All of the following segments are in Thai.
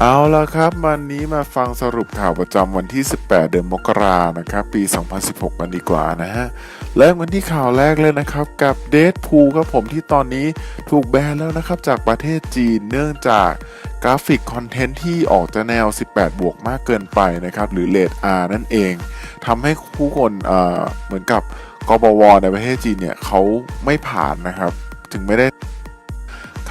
เอาละครับ วันนี้มาฟังสรุปข่าวประจำวันที่ 18 เดือนมกรานะครับ ปี 2016 กันดีกว่านะฮะเริ่มกันที่ข่าวแรกเลยนะครับกับเด p พูครับผมที่ตอนนี้ถูกแบนแล้วนะครับ จากประเทศจีนเนื่องจากกราฟิกคอนเทนต์ที่ออกจะแนว 18 บวกมากเกินไปนะครับ หรือเลด R นั่นเองทำให้ผู้คนเเหมือนกับกบวในประเทศจีนเนี่ยเขาไม่ผ่านนะครับ ถึงไม่ได้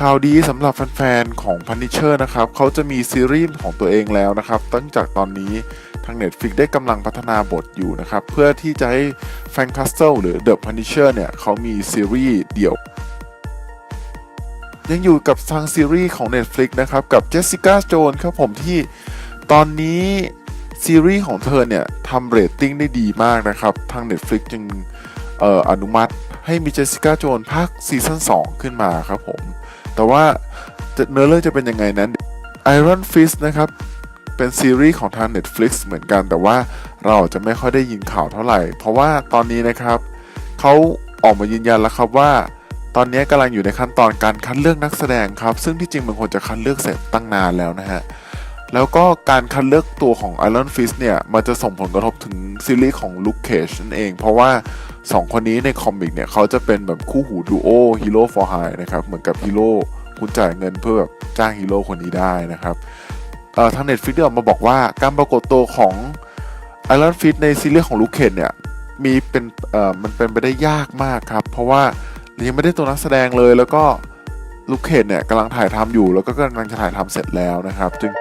ข่าวดีสำหรับแฟนๆ ของ Punisher นะครับเขาจะมีซีรีส์ของตัวเองแล้วนะครับ ตั้งจากตอนนี้ทาง Netflix ได้กำลังพัฒนาบทอยู่นะครับ เพื่อที่จะให้แฟนค a สเ l ิลหรือ The Punisher เนี่ยเขามีซีรีส์เดี่ยว ยังอยู่กับทางซีรีส์ของ Netflix นะครับ กับ Jessica Jones ครับผมที่ตอนนี้ซีรีส์ของเธอเนี่ยทำเรตติ้งได้ดีมากนะครับ ทาง Netflix จึงอออนุมัติ ให้มี Jessica Jones ภาคซีซั่น2ขึ้นมาครับผม แต่ว่าเนื้อเรื่องจะเป็นยังไงนั้น Iron Fist นะครับ เป็นซีรีส์ของทาง Netflix เหมือนกัน แต่ว่าเราจะไม่ค่อยได้ยินข่าวเท่าไหร่ เพราะว่าตอนนี้นะครับเขาออกมายืนยันแล้วครับว่า ตอนนี้กำลังอยู่ในขั้นตอนการคัดเลือกนักแสดงครับ ซึ่งที่จริงมันควรจะคัดเลือกเสร็จตั้งนานแล้วนะฮะแล้วก็การคัดเลือกตัวของ Iron Fist เนี่ย มันจะส่งผลกระทบถึงซีรีส์ของ Luke Cage นั่นเอง เพราะว่า 2 คนนี้ในคอมิกเนี่ยเขาจะเป็นแบบคู่หูดูโอฮีโร่ for hire นะครับ เหมือนกับฮีโร่คุณจ่ายเงินเพื่อแบบจ้างฮีโร่คนนี้ได้นะครับทาง Netflix ได้ออกมาบอกว่าการปรากฏตัวของ Iron Fist ในซีรีส์ของ Luke Cage เนี่ยมีเป็นมันเป็นไปได้ยากมากครับ เพราะว่ายังไม่ได้ตัวนักแสดงเลยแล้วก็ลูกเคนเนี่ยกำลังถ่ายทำอยู่แล้วก็กำลังจะถ่ายทำเสร็จแล้วนะครับ จึง